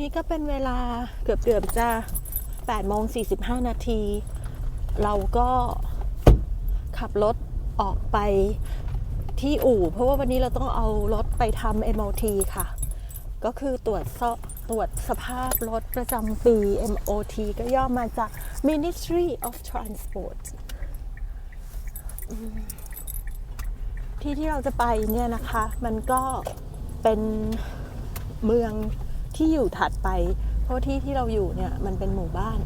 นี้ก็เป็นเวลาเกือบเกือบจะ8โมง45 นาที เราก็ขับรถออกไปที่อู่ เพราะว่าวันนี้เราต้องเอารถไปทำ MOT ค่ะ ก็คือตรวจสอบตรวจสภาพรถประจำปี MOT ก็ย่อมาจาก Ministry of Transport ที่ที่เราจะไปเนี่ยนะคะ มันก็เป็นเมือง ที่อยู่ถัดไป เพราะที่ที่เราอยู่เนี่ยมันเป็นหมู่บ้าน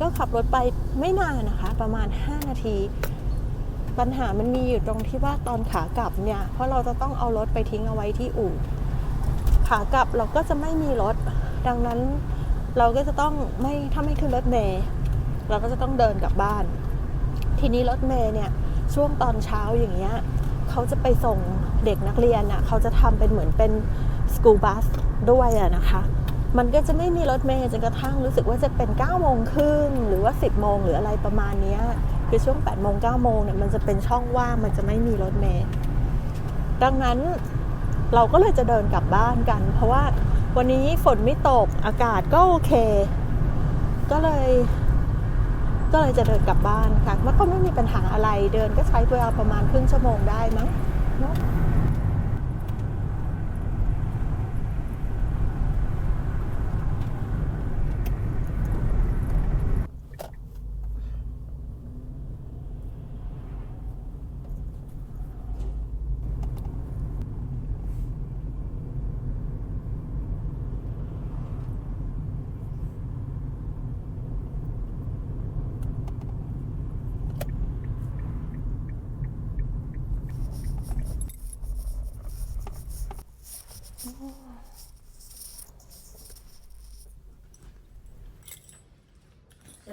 ก็ขับรถไปไม่นานนะคะ ประมาณ 5 นาที ปัญหามันมีอยู่ตรงที่ว่าตอนขากลับเนี่ย เพราะเราจะต้องเอารถไปทิ้งเอาไว้ที่อู่ ขากลับเราก็จะไม่มีรถ ดังนั้นเราก็จะต้องไม่ถ้าไม่ขึ้นรถเมล์เราก็จะต้องเดินกลับบ้าน ทีนี้รถเมล์เนี่ยช่วงตอนเช้าอย่างเงี้ยเขาจะไปส่งเด็กนักเรียนอะเขาจะทำเป็นเหมือนเป็น สกูบัสด้วยอะนะคะ มันก็จะไม่มีรถเมล์จนกระทั่งรู้สึกว่าจะเป็น9ก้าโมงครึ่งหรือว่า 10บโมงหรืออะไรประมาณนี้คือช่วง8ปดโมงเก้าโมงเนี่ยมันจะเป็นช่องว่างมันจะไม่มีรถเมล์ดังนั้นเราก็เลยจะเดินกลับบ้านกัน เพราะว่าวันนี้ฝนไม่ตกอากาศก็โอเค ก็เลย ก็เลยจะเดินกลับบ้านค่ะมันก็ไม่มีปัญหาอะไรเดินก็ใช้เวลาประมาณครึ่งชั่วโมงได้มั้งเนาะ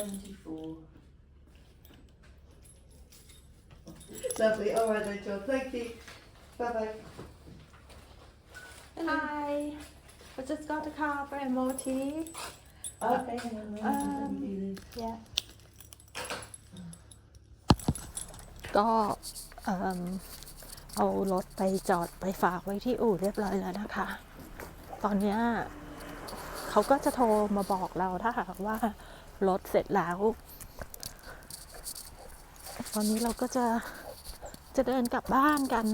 Seventy-four. Lovely. All right, then, John. Thank you. Bye bye. Hi I just got a car for MOT Okay, hang on. Um, let me do this. yeah ก็เอิ่มเอารถไปจอดไปฝากไว้ที่อู่เรียบร้อยแล้วนะคะ ตอนเนี้ย เขาก็จะโทรมาบอกเราถ้าหากว่ารถเสร็จแล้ว ตอนนี้เราก็จะจะเดินกลับบ้านกัน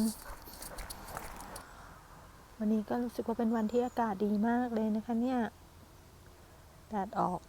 วันนี้ก็รู้สึกว่าเป็นวันที่อากาศดีมากเลยนะคะเนี่ยแดดออก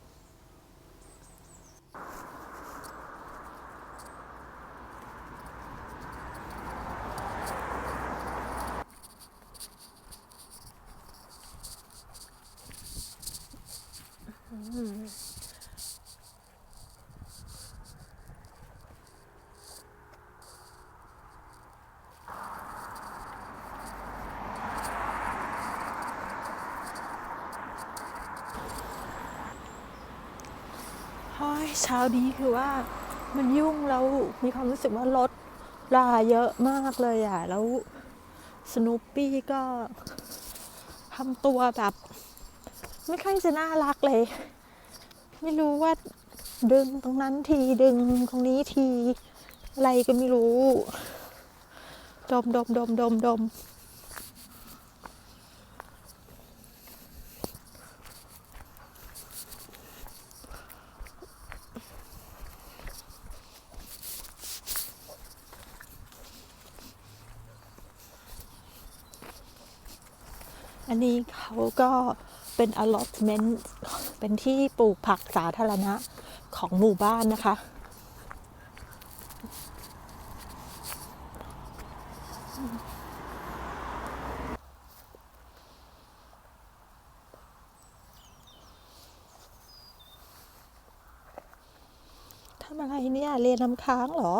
เฮ้ยเช้านี้คือว่ามันยุ่งแล้วมีความรู้สึกว่ารถราเยอะมากเลยอะ แล้วสนุปปี้ก็ทำตัวแบบ ไม่ค่อยจะน่ารักเลย ไม่รู้ว่าดึงตรงนั้นทีดึงตรงนี้ที อะไรก็ไม่รู้ ดมดมดมดมดม อันนี้เขาก็เป็น allotment เป็นที่ปลูกผักสาธารณะของหมู่บ้านนะคะ ทำอะไรเนี่ยเรียนน้ำค้างเหรอ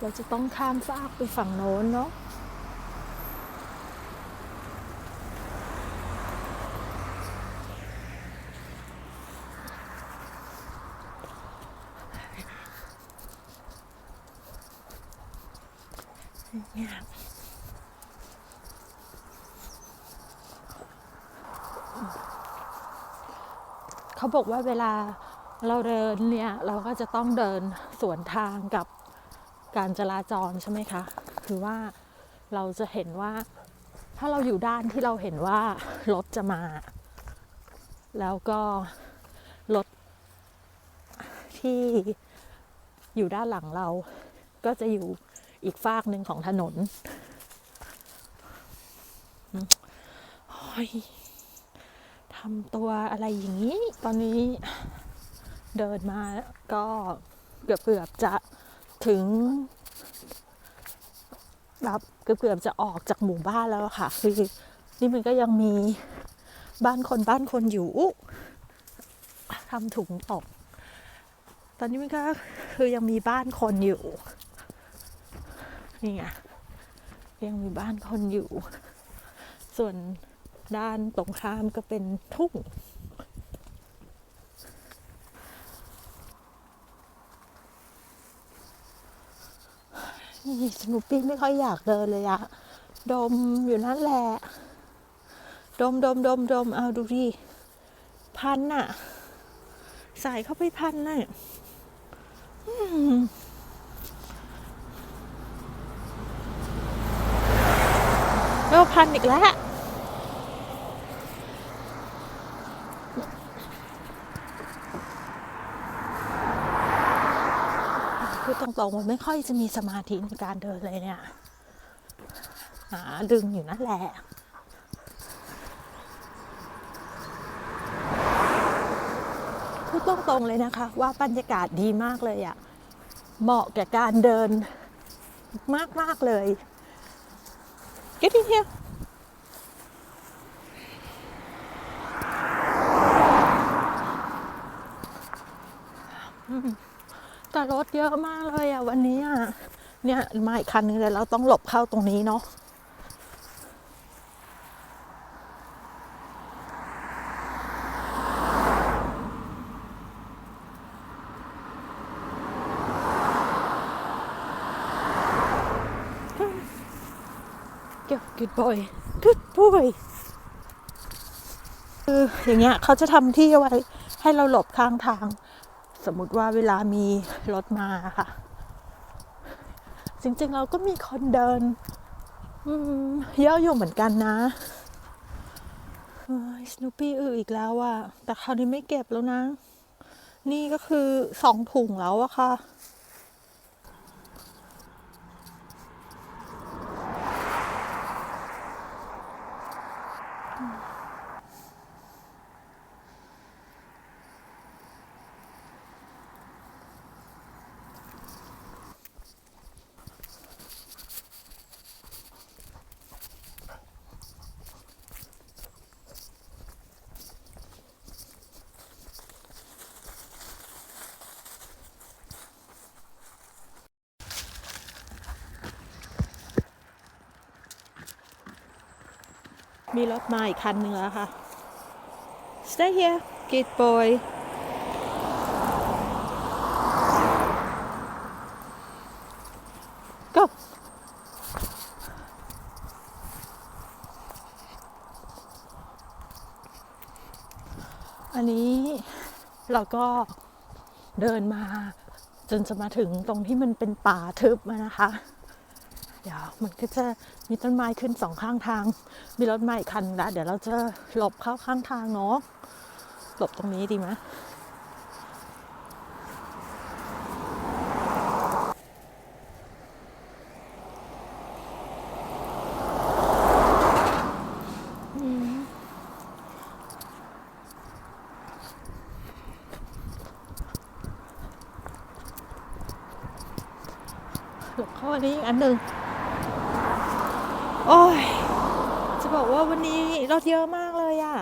เราจะต้องข้ามฟากไปฝั่งโน้นเนาะเนี่ยเขาบอกว่าเวลาเราเดินเนี่ย เราก็จะต้องเดินสวนทางกับ การจราจรใช่ไหมคะคือว่าเราจะเห็นว่าถ้าเราอยู่ด้านที่เราเห็นว่ารถจะมา แล้วก็รถที่อยู่ด้านหลังเราก็จะอยู่อีกฝากหนึ่งของถนนทำตัวอะไรอย่างนี้ ตอนนี้เดินมาก็เกือบเกือบๆจะ ถึงแบบเกือบเกือบจะออกจากหมู่บ้านแล้วค่ะ คือนี่มันก็ยังมีบ้านคนบ้านคนอยู่ทำถุงตก ตอนนี้มันก็คือยังมีบ้านคนอยู่นี่ไงยังมีบ้านคนอยู่ ส่วนด้านตรงข้ามก็เป็นทุ่ง สนุปปี้ไม่ค่อยอยากเดินเลยอะดมอยู่นั่นแหละ ดมดมดมดมเอาดูดิ พันน่ะ ใส่เข้าไปพันน่ะแล้วพันอีกแล้ว คือตรงๆมันไม่ค่อยจะมีสมาธิในการเดินเลยเนี่ยหาดึงอยู่นั่นแหละพูดตรงๆเลยนะคะ ว่าบรรยากาศดีมากเลยอะเหมาะแก่การเดินมาก ๆ เลย Get in here อืมแต่ รถเยอะมากเลยอะวันนี้อะเนี่ยมาอีกคันนึงเลยเราต้องหลบเข้าตรงนี้เนาะ Good good boy good boy คืออย่างเงี้ยเขาจะทำที่ไว้ให้เราหลบข้างทาง สมมุติว่าเวลามีรถมาค่ะ จริงๆเราก็มีคนเดินเยอะอยู่เหมือนกันนะสโนปี้อืออีกแล้วอะแต่คราวนี้ไม่เก็บแล้วนะ นี่ก็คือสองถุงแล้วอะค่ะ มีรถมาอีกคันหนึ่งแล้วค่ะ Stay here good boy ก็อันนี้เราก็เดินมาจนจะมาถึงตรงที่มันเป็นป่าทึบนะคะ เดี๋ยวมันก็จะมีต้นไม้ขึ้นสองข้างทาง มีรถมาอีกคันละเดี๋ยวเราจะหลบเข้าข้างทางเนาะหลบตรงนี้ดีไหมอืมหลบเข้าอันนี้อีกอันหนึ่ง โอ้ย จะบอกว่าวันนี้รถเยอะมากเลยอะ่ะ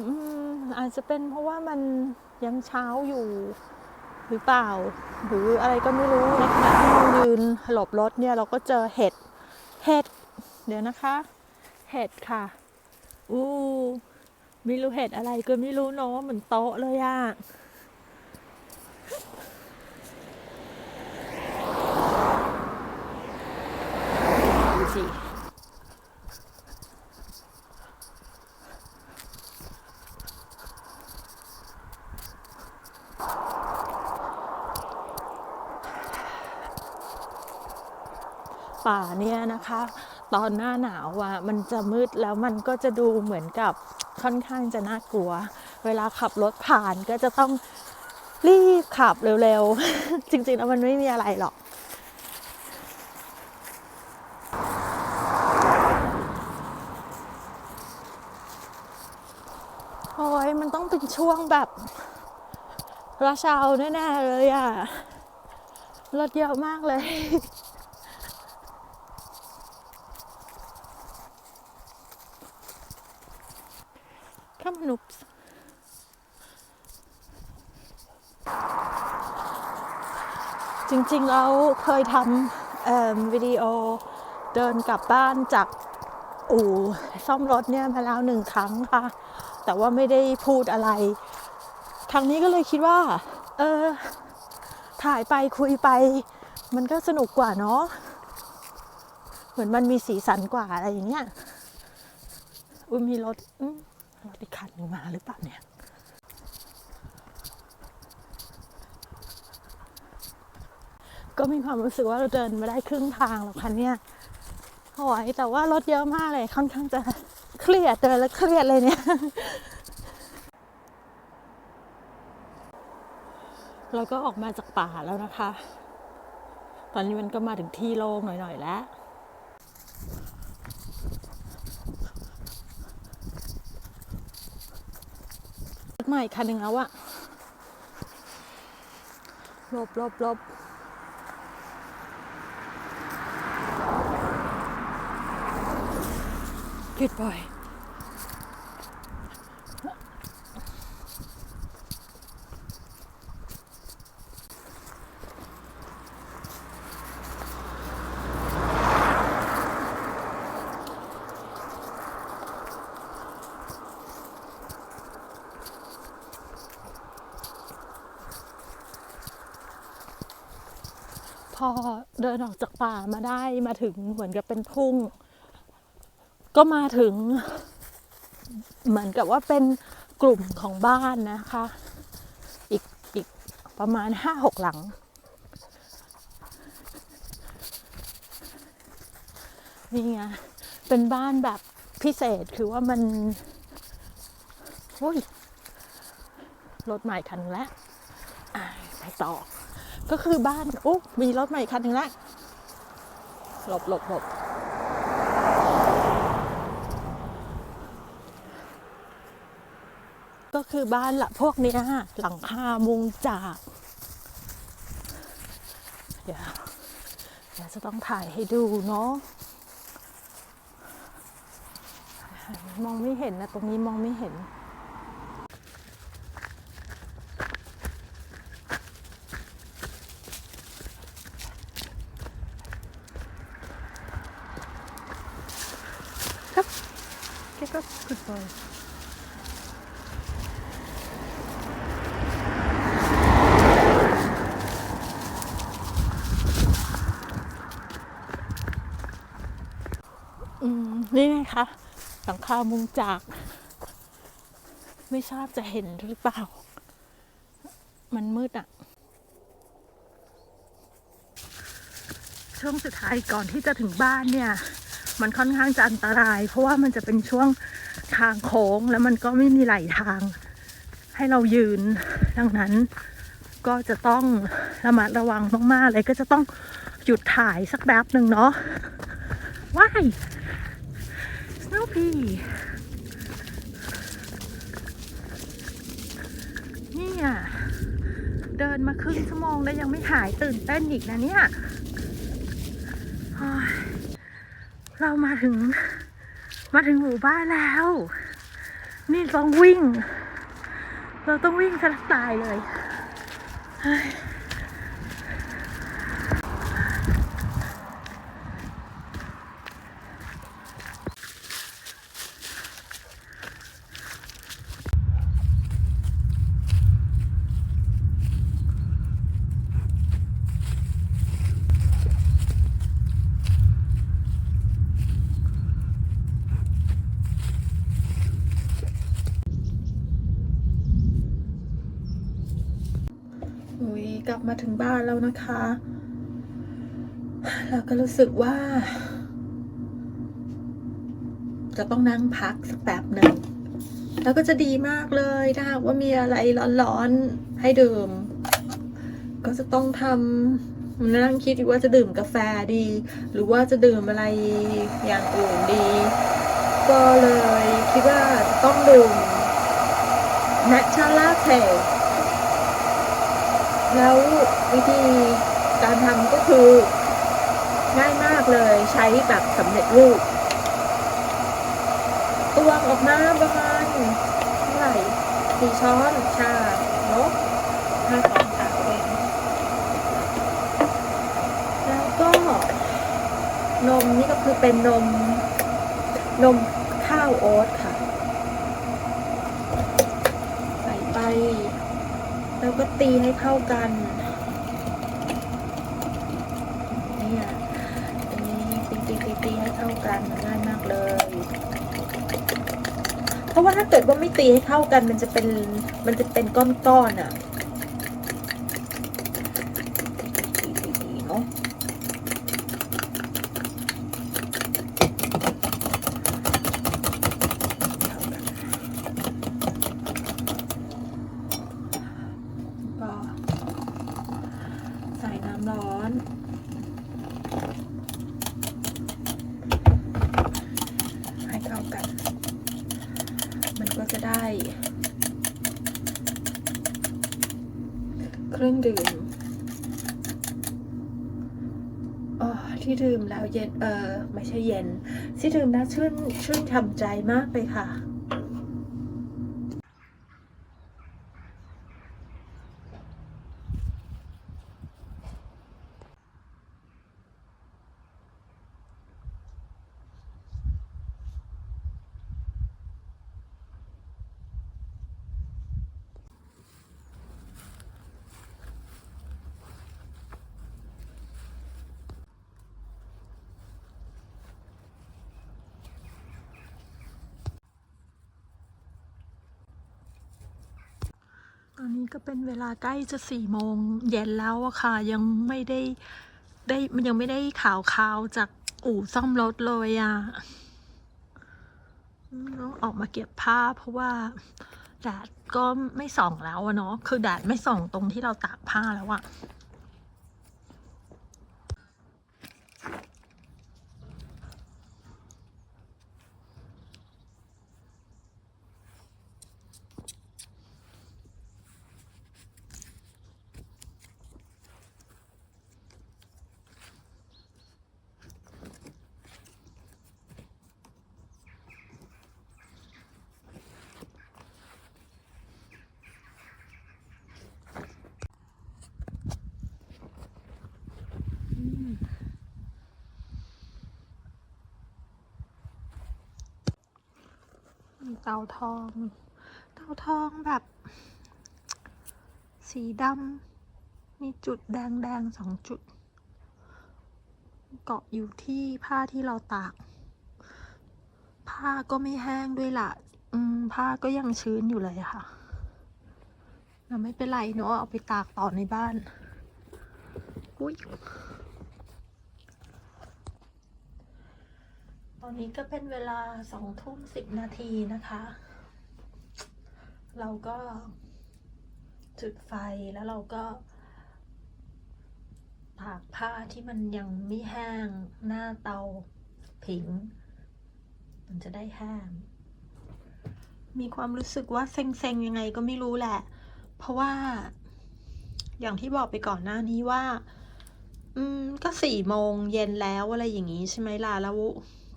อืม อา จะเป็นเพราะว่ามันยังเช้าอยู่หรือเปล่า หรืออะไรก็ไม่รู้ในขณะที่เรายืนหลบรถเนี่ยเราก็เจอเห็ดเห็ดเดี๋ยวนะคะ เห็ดค่ะอู้ไม่รู้เห็ดอะไรก็ไม่รู้เนาะเหมือนโต๊ะเลยอะ เนี่ยนะคะ ตอนหน้าหนาวอะมันจะมืดแล้วมันก็จะดูเหมือนกับค่อนข้างจะน่ากลัว เวลาขับรถผ่านก็จะต้องรีบขับเร็วๆ จริงๆแล้วมันไม่มีอะไรหรอกโอ้ยมันต้องเป็นช่วงแบบราชาวแน่ๆเลยอะรถเยอะมากเลย Schnups. จริงๆแล้วเคยทำวิดีโอเดินกลับบ้านจากอู่ซ่อมรถเนี่ยมาแล้วหนึ่งครั้งค่ะ แต่ว่าไม่ได้พูดอะไร ทางนี้ก็เลยคิดว่า เออ ถ่ายไปคุยไป มันก็สนุกกว่าเนาะเหมือนมันมีสีสันกว่าอะไรอย่างเงี้ยอุ้ยมีรถ รถอีกคันหนึงมาหรือเปล่าเนี่ยก็มีความรู้สึกว่าเราเดินมาได้ครึ่งทางแล้วค่ะเนี่ยโอ้ยแต่ว่ารถเยอะมากเลยค่อนข้างจะเครียดเดินแล้วเครียดเลยเนี่ย เราก็ออกมาจากป่าแล้วนะคะ ตอนนี้มันก็มาถึงที่โล่งหน่อยๆแล้ว มาอีกคันหนึ่งแล้วอะลบลบลบ Good boy พอเดินออกจากป่ามาได้มาถึงเหมือนกับเป็นทุ่ง ก็มาถึง เหมือนกับว่าเป็นกลุ่มของบ้านนะคะ อีกอีกประมาณห้าหกหลัง นี่ไงเป็นบ้านแบบพิเศษคือว่ามันโอ้ยรถใหม่คันแล้วไปต่อ ก็คือบ้านอุ๊มีรถใหม่คันหนึ่งแล้วหลบหลบหลบก็คือบ้านละพวกนี้หลังคามุงจากเดี๋ยวเดี๋ยวจะต้องถ่ายให้ดูเนาะมองไม่เห็นนะตรงนี้มองไม่เห็น ครับแกก็ good boy อืม นี่ไงคะามุงจาก ไม่ทราบจะเห็นหรือเปล่า มันมืดอะช่วงสุดท้ายก่อนที่จะถึงบ้านเนี่ย มันค่อนข้างจะอันตราย เพราะว่ามันจะเป็นช่วงทางโค้งแล้วมันก็ไม่มีไหลทาง ให้เรายืน ดังนั้นก็จะต้องระมัดระวังมากๆเลยก็จะต้องหยุดถ่ายสักแป๊บหนึ่งเนาะว้าย Snoopy นี่อะ เดินมาครึ่งชั่วโมงแล้วยังไม่หายตื่นเต้นอีกนะเนี่ย เรามาถึง มาถึงหมู่บ้านแล้ว นี่ต้องวิ่ง เราต้องวิ่งสลักตายเลยเฮ้ยอุ้ยกลับมาถึงบ้าน แล้วนะคะแล้วก็รู้สึกว่า จะต้องนั่งพักสักแป๊บหนึ่ง แล้วก็จะดีมากเลยถ้าหากว่ามีอะไรร้อนๆให้ดื่ม ก็จะต้องทำนั่งคิดว่าจะดื่มกาแฟดี หรือว่าจะดื่มอะไรอย่างอื่นดี ก็เลยคิดว่าจะต้องดื่ม Matcha Latte แล้ววิธีการทำก็คือง่ายมากเลยใช้แบบสำเร็จรูปตวงออกมาประมาณเท่าไหร่สี่ช้อนชาเนาะห้าช้อนชาเองแล้วก็นมนี่ก็คือเป็นนมนมข้าวโอ๊ตค่ะ ใส่ไป แล้วก็ตีให้เข้ากันนี่อะตีตีตีตีให้เข้ากันง่ายมากเลย เพราะว่าถ้าเกิดว่าไม่ตีให้เข้ากัน มันจะเป็นมันจะเป็นก้อนๆอะตีตีตีเนาะก็ใส่น้ำร้อน ให้เข้ากัน มันก็จะ ได้เครื่องดื่มอ๋อที่ดื่มแล้วเย็น เออ ไม่ใช่เย็น ที่ดื่มแล้วชื่นชื่นทำใจมากเลยค่ะ อนนี้ก็เป็นเวลาใกล้จะสี่โมงเย็นแล้วอะค่ะ ยังไม่ได้ได้มันยังไม่ได้ข่าวข่าวจากอู่ซ่อมรถเลยอะต้องออกมาเก็บผ้าเพราะว่าแดดก็ไม่ส่องแล้วอะเนาะคือแดดไม่ส่องตรงที่เราตากผ้าแล้วอะ เตาทอง เตาทองแบบ สีดำมีจุดแดงๆสองจุด เกาะอยู่ที่ผ้าที่เราตาก ผ้าก็ไม่แห้งด้วยล่ะ อืม ผ้าก็ยังชื้นอยู่เลยค่ะแต่ไม่เป็นไรเนาะเอาไปตากต่อในบ้าน อุ้ย ตอนนี้ก็เป็นเวลาสองทุ่มสิบนาทีนะคะ เราก็จุดไฟแล้วเราก็ตากผ้าที่มันยังไม่แห้งหน้าเตาผิง มันจะได้แห้ง มีความรู้สึกว่าเซ็งๆ ยังไงก็ไม่รู้แหละ เพราะว่า อย่างที่บอกไปก่อนหน้านี้ว่า อืม ก็สี่โมงเย็นแล้วอะไรอย่างนี้ใช่ไหมล่ะแล้ว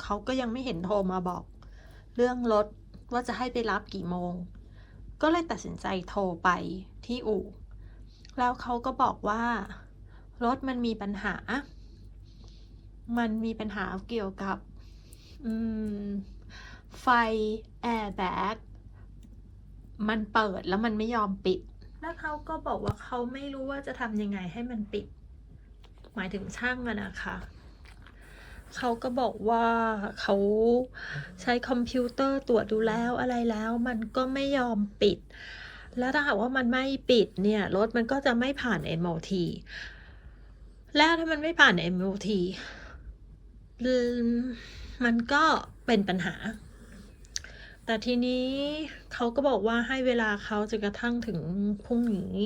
เขาก็ยังไม่เห็นโทรมาบอก เรื่องรถว่าจะให้ไปรับกี่โมง ก็เลยตัดสินใจโทรไปที่อู่ แล้วเขาก็บอกว่า รถมันมีปัญหา มันมีปัญหาเกี่ยวกับไฟแอร์แบ็กมันเปิดแล้วมันไม่ยอมปิด แล้วเขาก็บอกว่าเขาไม่รู้ว่าจะทำยังไงให้มันปิด หมายถึงช่างอะนะคะ เขาก็บอกว่าเขาใช้คอมพิวเตอร์ตรวจดูแล้วอะไรแล้ว มันก็ไม่ยอมปิด แล้วถ้าหากว่ามันไม่ปิดเนี่ยรถมันก็จะไม่ผ่าน MOT แล้วถ้ามันไม่ผ่าน MOT อืมมันก็เป็นปัญหา แต่ทีนี้เขาก็บอกว่าให้เวลาเขาจนกระทั่งถึงพรุ่งนี้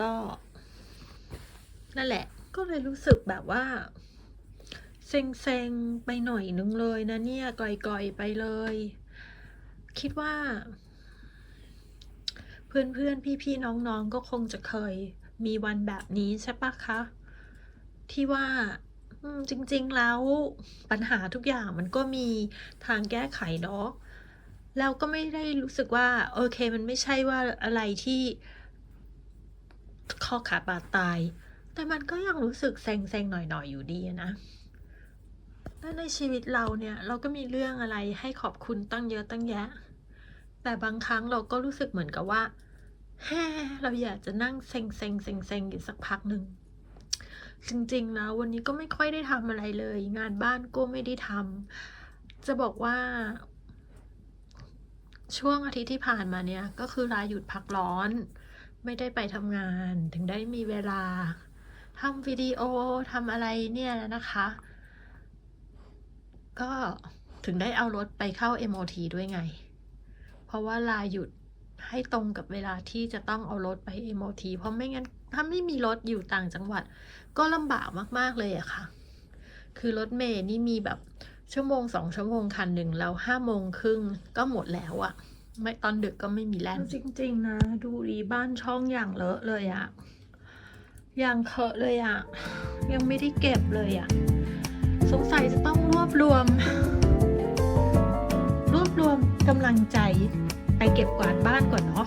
ก็ นั่นแหละ ก็เลยรู้สึกแบบว่า เซ็งๆ ไปหน่อยนึงเลยนะเนี่ยก่อยๆ ไปเลย คิดว่า เพื่อนๆ พี่ๆ น้องๆ ก็คงจะเคยมีวันแบบนี้ใช่ปะคะ ที่ว่าจริงๆ แล้วปัญหาทุกอย่างมันก็มีทางแก้ไขเนาะแล้วก็ไม่ได้รู้สึกว่า โอเค มันไม่ใช่ว่าอะไรที่ข้อขาดบาดตาย แต่มันก็ยังรู้สึกเซงๆ หน่อยๆ อยู่ดีนะ และในชีวิตเราเนี่ยเราก็มีเรื่องอะไรให้ขอบคุณตั้งเยอะตั้งแยะ แต่บางครั้งเราก็รู้สึกเหมือนกับว่าแฮ่เราอยากจะนั่งเซ็งเซ็งเซ็งเซ็งอยู่สักพักหนึ่งจริงๆแล้ววันนี้ก็ไม่ค่อยได้ทำอะไรเลย งานบ้านก็ไม่ได้ทำจะบอกว่า ช่วงอาทิตย์ที่ผ่านมาเนี่ย ก็คือลาหยุดพักร้อน ไม่ได้ไปทำงาน ถึงได้มีเวลาทำวิดีโอทำอะไรเนี่ยนะคะ ก็ถึงได้เอารถไปเข้า MOT ด้วยไง เพราะว่าลาหยุดให้ตรงกับเวลาที่จะต้องเอารถไป MOT เพราะไม่งั้นถ้าไม่มีรถอยู่ต่างจังหวัด ก็ลำบากมาก ๆ เลยอะค่ะ คือรถเมย์นี่มีแบบชั่วโมงสองชั่วโมงคันหนึ่งแล้วห้าโมงครึ่งก็หมดแล้วอะไม่ตอนดึกก็ไม่มีแลนจริง ๆ นะ ดูดีบ้านช่องอย่างเลอะเลยอะอย่างเคอะเลยอะยังไม่ได้เก็บเลยอะ สงสัยจะต้องรวบรวม รวบรวมกำลังใจไปเก็บกวาดบ้านก่อนเนาะ